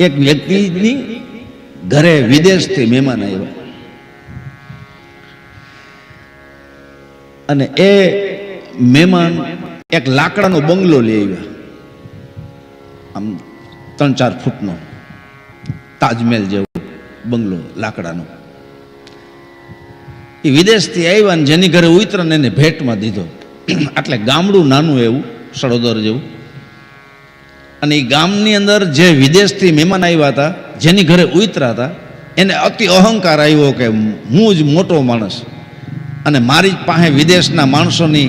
એક વ્યક્તિની ઘરે વિદેશથી મહેમાન આવ્યા. અને એ મહેમાન એક લાકડાનો બંગલો લઈ આવ્યા. આમ ત્રણ ચાર ફૂટનો તાજમહેલ જેવો બંગલો, લાકડાનો. એ વિદેશથી આવ્યા ને જેની ઘરે ઉતરણ એને ભેટમાં દીધો. એટલે ગામડું નાનું એવું, સડોદર જેવું. અને એ ગામની અંદર જે વિદેશથી મહેમાન આવ્યા હતા, જેની ઘરે ઉતરા હતા, એને અતિ અહંકાર આવ્યો કે હું જ મોટો માણસ. અને મારી જ પાસે વિદેશના માણસોની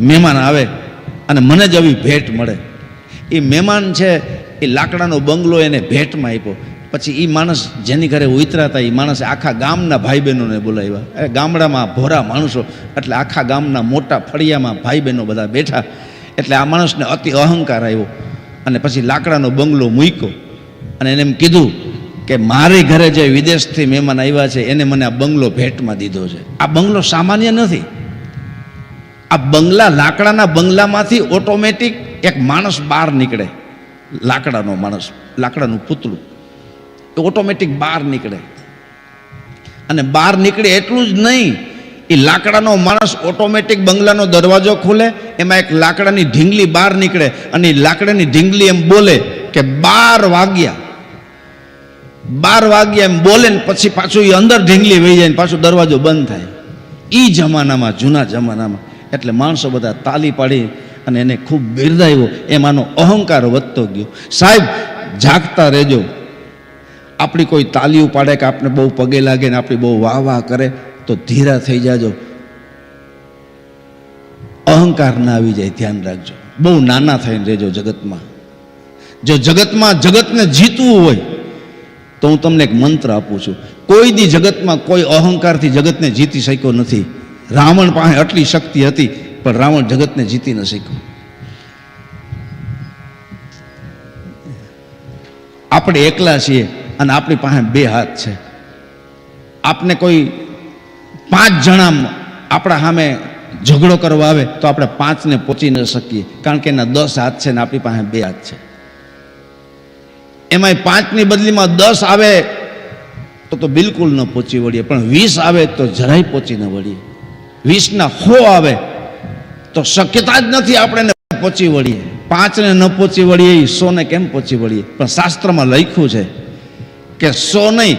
મહેમાન આવે અને મને જ આવી ભેટ મળે. એ મહેમાન છે એ લાકડાનો બંગલો એને ભેટમાં આપ્યો. પછી એ માણસ જેની ઘરે ઉતરા હતા એ માણસે આખા ગામના ભાઈ બહેનોને બોલાવ્યા. એ ગામડામાં ભોરા માણસો, એટલે આખા ગામના મોટા ફળિયામાં ભાઈ બહેનો બધા બેઠા. એટલે આ માણસને અતિ અહંકાર આવ્યો. અને પછી લાકડાનો બંગલો મૂક્યો. અને એને એમ કીધું કે મારી ઘરે જે વિદેશથી મહેમાન આવ્યા છે, એને મને આ બંગલો ભેટમાં દીધો છે. આ બંગલો સામાન્ય નથી. આ બંગલા લાકડાના બંગલામાંથી ઓટોમેટિક એક માણસ બહાર નીકળે. લાકડાનો માણસ, લાકડાનું પૂતળું. એ ઓટોમેટિક બહાર નીકળે. અને બહાર નીકળે એટલું જ નહીં એ લાકડાનો માણસ ઓટોમેટિક બંગલાનો દરવાજો ખોલે, એમાં એક લાકડાની ઢીંગલી બહાર નીકળે અને એ લાકડાની ઢીંગલી એમ બોલે કે બાર વાગ્યા. બાર વાગ્યા એમ બોલે ને પછી પાછું એ અંદર ઢીંગલી વહી જાય ને પાછો દરવાજો બંધ થાય. એ જમાનામાં, જૂના જમાનામાં. એટલે માણસો બધા તાલી પાડી અને એને ખૂબ બિરદાવ્યો. એમાંનો અહંકાર વધતો ગયો. સાહેબ, જાગતા રહેજો. આપણી કોઈ તાલીઓ પાડે કે આપણે બહુ પગે લાગે ને આપણી બહુ વાહ વાહ કરે તો ધીરા થઈ જાજો. અહંકાર ના આવી જાય, ધ્યાન રાખજો. બહુ નાના થઈને રહેજો જગતમાં. જો જગતમાં જગતને જીતવું હોય, તો હું તમને એક મંત્ર આપું છું. કોઈ દી જગતમાં કોઈ અહંકારથી જગતને જીતી શક્યો નથી. રાવણ પાસે આટલી શક્તિ હતી, પણ રાવણ જગતને જીતી ન શક્યો. આપણે એકલા છીએ અને આપણી પાસે બે હાથ છે. આપને કોઈ પાંચ જણા આપણા સામે ઝઘડો કરવા આવે તો આપણે પાંચને પહોંચી ન શકીએ. કારણ કે એના દસ હાથ છે ને આપણી પાસે બે હાથ છે. એમાંય પાંચની બદલીમાં દસ આવે તો તો બિલકુલ ન પહોંચી વળીએ. પણ વીસ આવે તો જરાય પહોંચી ન વળીએ. વીસના હો આવે તો શક્યતા જ નથી આપણે પહોંચી વળીએ. પાંચને ન પહોંચી વળીએ એ સોને કેમ પહોંચી વળીએ? પણ શાસ્ત્રમાં લખ્યું છે કે સો નહીં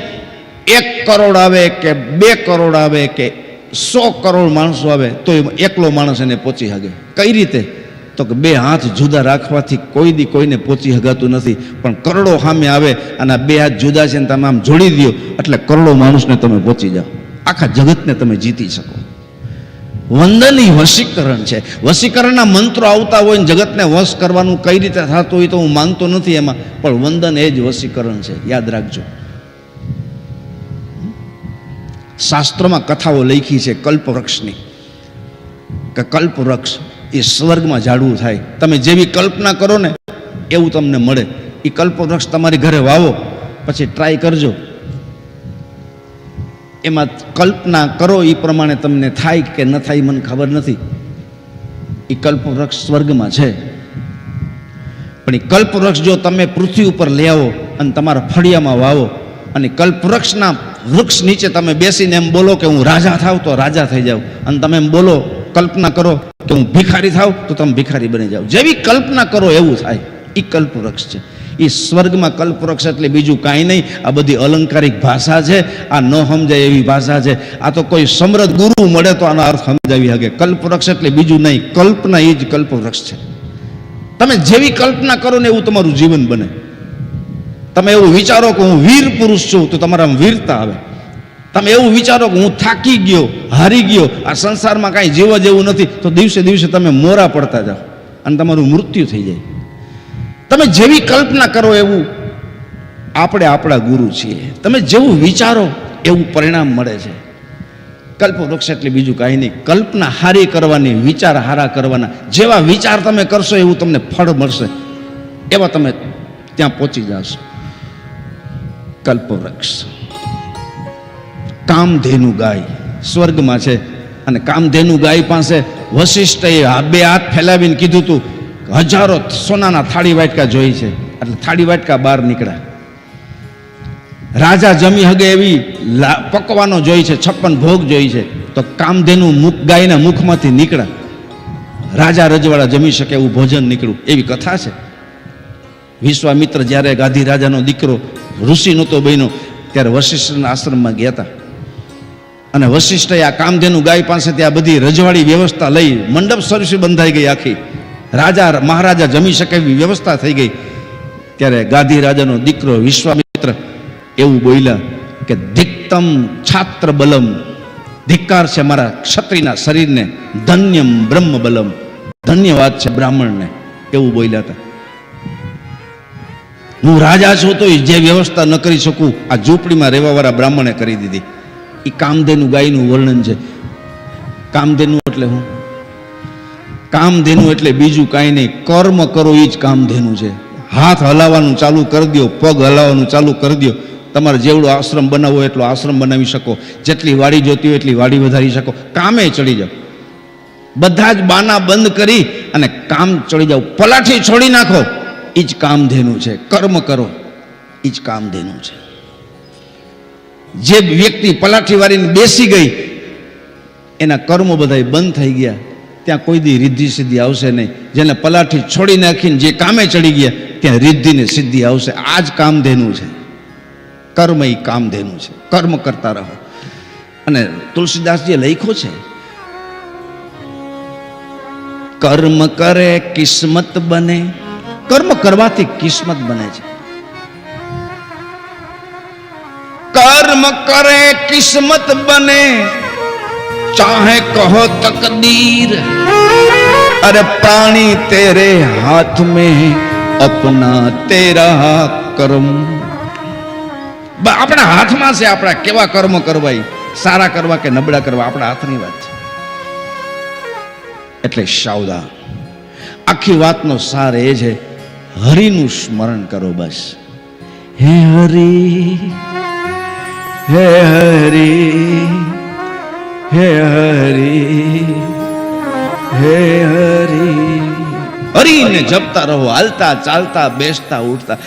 એક કરોડ આવે કે બે કરોડ આવે કે સો કરોડ માણસો આવે તો એકલો માણસ એને પહોંચી શકે. કઈ રીતે? તો કે બે હાથ જુદા રાખવાથી કોઈ દી કોઈને પહોંચી શકાતું નથી. પણ કરોડો સામે આવે અને બે હાથ જુદા છે ને તમે આમ જોડી દો એટલે કરોડો માણસને તમે પહોંચી જાઓ. આખા જગતને તમે જીતી શકો. વંદન એ વશીકરણ છે. વશીકરણના મંત્રો આવતા હોય ને જગતને વશ કરવાનું કઈ રીતે થતું હોય તો હું માનતો નથી એમાં, પણ વંદન એ જ વશીકરણ છે. યાદ રાખજો. શાસ્ત્રોમાં કથાઓ લખી છે કલ્પવૃક્ષની. કે કલ્પવૃક્ષ એ સ્વર્ગમાં ઝાડવું થાય. તમે જેવી કલ્પના કરો ને, એવું તમને મળે. એ કલ્પવૃક્ષ તમારી ઘરે વાવો, પછી ટ્રાય કરજો. એમાં કલ્પના કરો એ પ્રમાણે તમને થાય કે ન થાય મને ખબર નથી. એ કલ્પવૃક્ષ સ્વર્ગમાં છે. પણ એ કલ્પવૃક્ષ જો તમે પૃથ્વી ઉપર લઈ આવો અને તમારા ફળિયામાં વાવો અને કલ્પવૃક્ષના વૃક્ષ નીચે તમે બેસીને એમ બોલો કે હું રાજા થાવ તો રાજા થઈ જાવ અને તમે એમ બોલો, કલ્પના કરો કે હું ભિખારી થાવ તો તમે ભિખારી બની જાઓ. જેવી કલ્પના કરો એવું થાય. એ કલ્પવૃક્ષ છે. એ સ્વર્ગમાં કલ્પવૃક્ષ એટલે બીજું કાંઈ નહીં. આ બધી અલંકારિક ભાષા છે. આ ન સમજાય એવી ભાષા છે. આ તો કોઈ સમૃદ્ધ ગુરુ મળે તો આનો અર્થ સમજાવી શકે. કલ્પવૃક્ષ એટલે બીજું નહીં. કલ્પના એ જ કલ્પવૃક્ષ છે. તમે જેવી કલ્પના કરો ને એવું તમારું જીવન બને. તમે એવું વિચારો કે હું વીર પુરુષ છું, તો તમારામાં વીરતા આવે. તમે એવું વિચારો કે હું થાકી ગયો, હારી ગયો, આ સંસારમાં કાંઈ જીવવા જેવું નથી, તો દિવસે દિવસે તમે મોરા પડતા જાઓ અને તમારું મૃત્યુ થઈ જાય. તમે જેવી કલ્પના કરો એવું આપણે આપણા ગુરુ છીએ. તમે જેવું વિચારો, એવું પરિણામ મળે છે. કલ્પવૃક્ષ એટલે બીજું કાંઈ નહીં. કલ્પના હારી કરવાની, વિચાર હારા કરવાના. જેવા વિચાર તમે કરશો એવું તમને ફળ મળશે. એવા તમે ત્યાં પહોંચી જશો. કલ્પવૃક્ષ. કામધેનુ ગાય સ્વર્ગમાં છે અને કામધેનુ ગાય પાસે વશિષ્ઠએ બે હાથ ફેલાવીને કીધું હતું હજારો સોનાના થાળી વાટકા જોઈ છે. એટલે થાળી વાટકા બહાર નીકળ્યા. રાજા જમી હગે એવી પકવાનો જોઈ છે, છપ્પન ભોગ જોઈ છે. તો કામધેનુ મુખ ગાયના મુખમાંથી નીકળ્યા. રાજા રજવાડા જમી શકે એવું ભોજન નીકળ્યું. એવી કથા છે. વિશ્વામિત્ર જ્યારે ગાંધી રાજાનો દીકરો ઋષિ નહોતો બન્યો. ત્યારે વશિષ્ઠના આશ્રમમાં ગયા હતા. અને વશિષ્ઠે આ કામધેનુ ગાય પાસેથી આ બધી રજવાડી વ્યવસ્થા લઈ મંડપ સ્વરૂપે બંધાઈ ગઈ આખી. રાજા મહારાજા જમી શકે એવી વ્યવસ્થા થઈ ગઈ. ત્યારે ગાંધી રાજાનો દીકરો વિશ્વામિત્ર એવું બોલ્યા કે દિક્તમ છાત્ર બલમ ધિક્કાર છે મારા ક્ષત્રિયના શરીરને, ધન્યમ બ્રહ્મ બલમ ધન્યવાદ છે બ્રાહ્મણને, એવું બોલ્યા હતા. હું રાજા છું તો જે વ્યવસ્થા ન કરી શકું, આ ઝૂંપડીમાં રહેવાવાળા બ્રાહ્મણે કરી દીધી. એ કામધેનુ ગાયનું વર્ણન છે. કામધેનુ એટલે હું? કામધેનુ એટલે બીજું કાંઈ નહીં. કર્મ કરો એ જ કામધેનુ છે. હાથ હલાવવાનું ચાલુ કરી દો પગ હલાવવાનું ચાલુ કરી દો તમારે જેવડો આશ્રમ બનાવવો એટલો આશ્રમ બનાવી શકો. જેટલી વાડી જોતી હોય એટલી વાડી વધારી શકો. કામે ચડી જાઓ. બધા જ બાના બંધ કરી અને કામ ચડી જાઓ. પલાઠી છોડી નાખો. એ જ કામધેનું છે. કર્મ કરો એ જ કામધેનું છે. જે વ્યક્તિ પલાઠી વાળીને બેસી ગઈ, એના કર્મો બધા બંધ થઈ ગયા. ત્યાં કોઈ દી રિદ્ધિ સિદ્ધિ આવશે નહીં. જેને પલાઠી છોડી નાખીને જે કામે ચડી ગયા, ત્યાં રિદ્ધિ ને સિદ્ધિ આવશે. આ જ કામધેનું છે. કર્મ એ કામધેનું છે. કર્મ કરતા રહો. અને તુલસીદાસજીએ લખ્યો છે, કર્મ કરે, કિસ્મત બને કર્મ કરવાથી કિસ્મત બને છે. કર્મ કરે, કિસ્મત બને. ચાહે કહો તકદીર. અરે પ્રાણી તેરે હાથ મેં અપના તેરા કર્મ. આપણા હાથમાં છે આપણા. કેવા કર્મ કરવા સારા કરવા કે નબળા કરવા? આપણા હાથની વાત છે. એટલે સાવધાન. આખી વાતનો સાર એ છે હરિનું સ્મરણ કરો બસ. હે હરી હે હરી હે હરી હે હરી. હરીને જપતા રહો હાલતા ચાલતા બેસતા ઉઠતા.